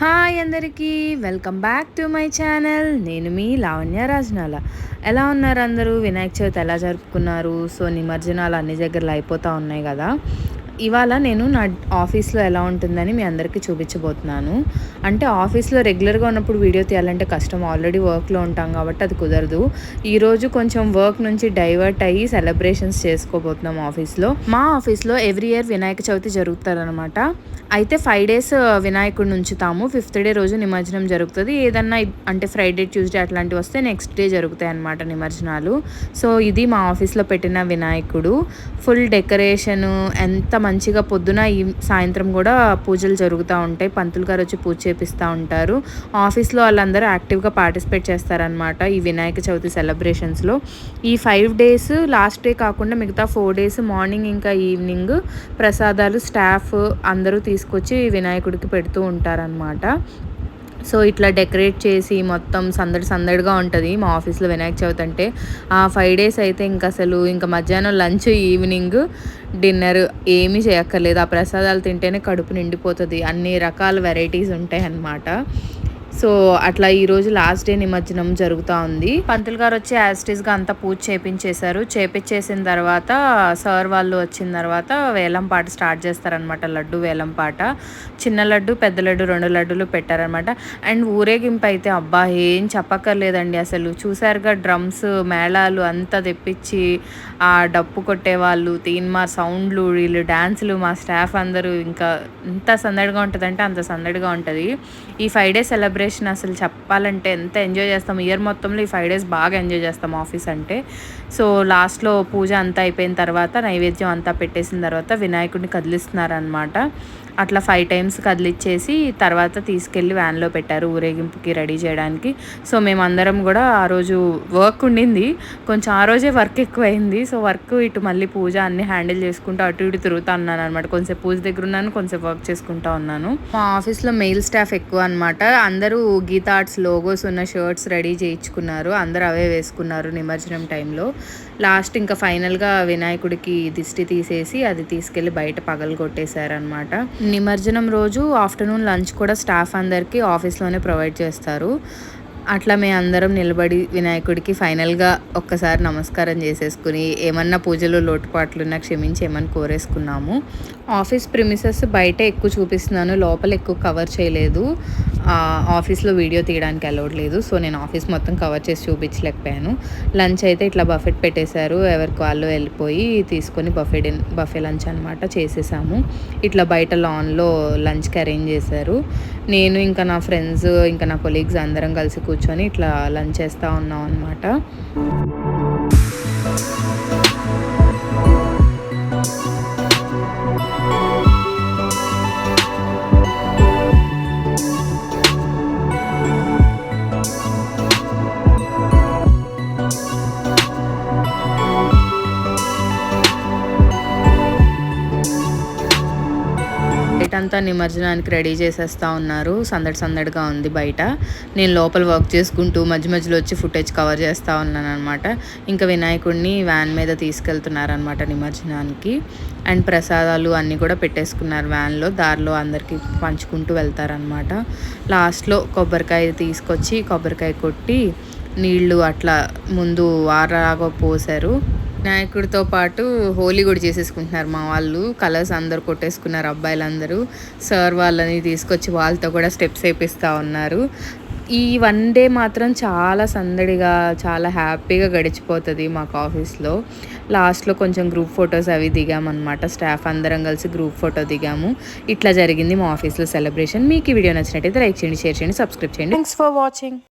Hi అందరికీ welcome back to my channel. నేను మీ లావణ్య రాజనాల. ఎలా ఉన్నారు అందరూ? వినాయక చవితి ఎలా జరుపుకున్నారు? సో నిమజ్జనాలు అన్ని దగ్గరలో అయిపోతూ ఉన్నాయి కదా. ఇవాళ నేను నా ఆఫీస్లో ఎలా ఉంటుందని మీ అందరికీ చూపించబోతున్నాను. అంటే ఆఫీస్లో రెగ్యులర్గా ఉన్నప్పుడు వీడియో తీయాలంటే కష్టం. ఆల్రెడీ వర్క్లో ఉంటాం కాబట్టి అది కుదరదు. ఈరోజు కొంచెం వర్క్ నుంచి డైవర్ట్ అయ్యి సెలబ్రేషన్స్ చేసుకోబోతున్నాం ఆఫీస్లో. మా ఆఫీస్లో ఎవ్రీ ఇయర్ వినాయక చవితి జరుగుతారనమాట అయితే ఫైవ్ డేస్ వినాయకుడిని ఉంచుతాము ఫిఫ్త్ డే రోజు నిమజ్జనం జరుగుతుంది. ఏదన్నా అంటే ఫ్రైడే ట్యూస్డే అట్లాంటివి వస్తే నెక్స్ట్ డే జరుగుతాయి అనమాట నిమజ్జనాలు. సో ఇది మా ఆఫీస్లో పెట్టిన వినాయకుడు. ఫుల్ డెకరేషన్ ఎంత మంచిగా పొద్దున ఈ సాయంత్రం కూడా పూజలు జరుగుతూ ఉంటాయి. పంతులు గారు వచ్చి పూజ చేపిస్తూ ఉంటారు. ఆఫీస్లో వాళ్ళందరూ యాక్టివ్గా పార్టిసిపేట్ చేస్తారనమాట ఈ వినాయక చవితి సెలబ్రేషన్స్లో. ఈ ఫైవ్ డేస్ లాస్ట్ డే కాకుండా మిగతా ఫోర్ డేస్ మార్నింగ్ ఇంకా ఈవినింగ్ ప్రసాదాలు స్టాఫ్ అందరూ తీసుకొచ్చి వినాయకుడికి పెడుతూ ఉంటారనమాట సో ఇట్లా డెకరేట్ చేసి మొత్తం సందడి సందడిగా ఉంటుంది మా ఆఫీస్లో వినాయక చవితి అంటే. ఆ ఫైవ్ డేస్ అయితే ఇంకా అసలు ఇంకా మధ్యాహ్నం లంచ్ ఈవినింగ్ డిన్నర్ ఏమీ చేయక్కర్లేదు. ఆ ప్రసాదాలు తింటేనే కడుపు నిండిపోతుంది. అన్ని రకాల వెరైటీస్ ఉంటాయి అన్నమాట సో అట్లా ఈరోజు లాస్ట్ డే నిమజ్జనం జరుగుతూ ఉంది. పంతులు గారు వచ్చి యాస్టీస్గా అంతా పూజ చేపించేశారు. చేపించేసిన తర్వాత సార్ వాళ్ళు వచ్చిన తర్వాత వేలం పాట స్టార్ట్ చేస్తారనమాట లడ్డు వేలం పాట. చిన్న లడ్డు పెద్ద లడ్డు రెండు లడ్డులు పెట్టారనమాట అండ్ ఊరేగింపు అయితే అబ్బా ఏం చెప్పక్కర్లేదండి అసలు. చూసారుగా డ్రమ్స్ మేళాలు అంతా తెప్పించి ఆ డప్పు కొట్టేవాళ్ళు మా సౌండ్లు వీళ్ళు డ్యాన్సులు మా స్టాఫ్ అందరూ ఇంకా ఎంత సందడిగా ఉంటుందంటే అంత సందడిగా ఉంటుంది. ఈ ఫైవ్ డే సెలబ్రేషన్ సెలబ్రేషన్ అసలు చెప్పాలంటే ఎంత ఎంజాయ్ చేస్తాం? ఇయర్ మొత్తంలో ఈ ఫైవ్ డేస్ బాగా ఎంజాయ్ చేస్తాం ఆఫీస్ అంటే. సో లాస్ట్లో పూజ అంతా అయిపోయిన తర్వాత నైవేద్యం అంతా పెట్టేసిన తర్వాత వినాయకుడిని కదిలిస్తున్నారనమాట అట్లా ఫైవ్ టైమ్స్ కదిలిచ్చేసి తర్వాత తీసుకెళ్ళి వ్యాన్లో పెట్టారు ఊరేగింపుకి రెడీ చేయడానికి. సో మేమందరం కూడా ఆ రోజు వర్క్ ఉండింది. కొంచెం ఆ రోజే వర్క్ ఎక్కువైంది. సో వర్క్ ఇటు మళ్ళీ పూజ అన్ని హ్యాండిల్ చేసుకుంటూ అటు ఇటు తిరుగుతూ ఉన్నాను అనమాట కొంచెం పూజ దగ్గర ఉన్నాను కొంచెం వర్క్ చేసుకుంటూ ఉన్నాను. మా ఆఫీస్లో మెయిల్ స్టాఫ్ ఎక్కువ అనమాట అందరూ అందరూ గీతా ఆర్ట్స్ లోగోస్ ఉన్న షర్ట్స్ రెడీ చేయించుకున్నారు. అందరూ అవే వేసుకున్నారు నిమజ్జనం టైంలో లాస్ట్ ఇంకా ఫైనల్గా వినాయకుడికి దిష్టి తీసేసి అది తీసుకెళ్ళి బయట పగలు కొట్టేశారనమాట నిమజ్జనం రోజు ఆఫ్టర్నూన్ లంచ్ కూడా స్టాఫ్ అందరికీ ఆఫీస్లోనే ప్రొవైడ్ చేస్తారు. అట్లా మేము అందరం నిలబడి వినాయకుడికి ఫైనల్గా ఒక్కసారి నమస్కారం చేసేసుకుని ఏమన్నా పూజలు లోటుపాట్లున్నా క్షమించి ఏమని కోరేసుకున్నాము. ఆఫీస్ ప్రిమిసెస్ బయట ఎక్కువ చూపిస్తున్నాను లోపల ఎక్కువ కవర్ చేయలేదు. ఆఫీస్లో వీడియో తీయడానికి అలౌడ్ లేదు సో నేను ఆఫీస్ మొత్తం కవర్ చేసి చూపించలేకపోయాను. లంచ్ అయితే ఇట్లా బఫెట్ పెట్టేశారు ఎవరికి వాళ్ళు వెళ్ళిపోయి తీసుకొని బఫెట్ బఫే లంచ్ అనమాట చేసేసాము. ఇట్లా బయట లాన్లో లంచ్కి అరేంజ్ చేశారు. నేను ఇంకా నా ఫ్రెండ్స్ ఇంకా నా కొలీగ్స్ అందరం కలిసి కూర్చొని కూర్చొని ఇట్లా లంచ్ చేస్తూ ఉన్నాం అనమాట అంతా నిమజ్జనానికి రెడీ చేసేస్తూ ఉన్నారు. సందడి సందడిగా ఉంది బయట. నేను లోపల వర్క్ చేసుకుంటూ మధ్య మధ్యలో వచ్చి ఫుటేజ్ కవర్ చేస్తూ ఉన్నాను అనమాట ఇంకా వినాయకుడిని వ్యాన్ మీద తీసుకెళ్తున్నారనమాట నిమజ్జనానికి. అండ్ ప్రసాదాలు అన్నీ కూడా పెట్టేసుకున్నారు వ్యాన్లో దారిలో అందరికీ పంచుకుంటూ వెళ్తారనమాట లాస్ట్లో కొబ్బరికాయ తీసుకొచ్చి కొబ్బరికాయ కొట్టి నీళ్ళు అట్లా ముందు వారలాగా పోసారు వినాయకుడితో పాటు హోలీ కూడా చేసేసుకుంటున్నారు మా వాళ్ళు. కలర్స్ అందరు కొట్టేసుకున్నారు అబ్బాయిలందరూ. సార్ వాళ్ళని తీసుకొచ్చి వాళ్ళతో కూడా స్టెప్స్ వేపిస్తూ ఉన్నారు. ఈ వన్ డే మాత్రం చాలా సందడిగా చాలా హ్యాపీగా గడిచిపోతుంది మాకు ఆఫీస్లో లాస్ట్లో కొంచెం గ్రూప్ ఫొటోస్ అవి దిగామన్నమాట. స్టాఫ్ అందరం కలిసి గ్రూప్ ఫోటో దిగాము. ఇట్లా జరిగింది మా ఆఫీస్లో సెలబ్రేషన్ మీకు ఈ వీడియో నచ్చినట్టయితే లైక్ చేయండి షేర్ చేయండి సబ్స్క్రైబ్ చేయండి. Thanks for watching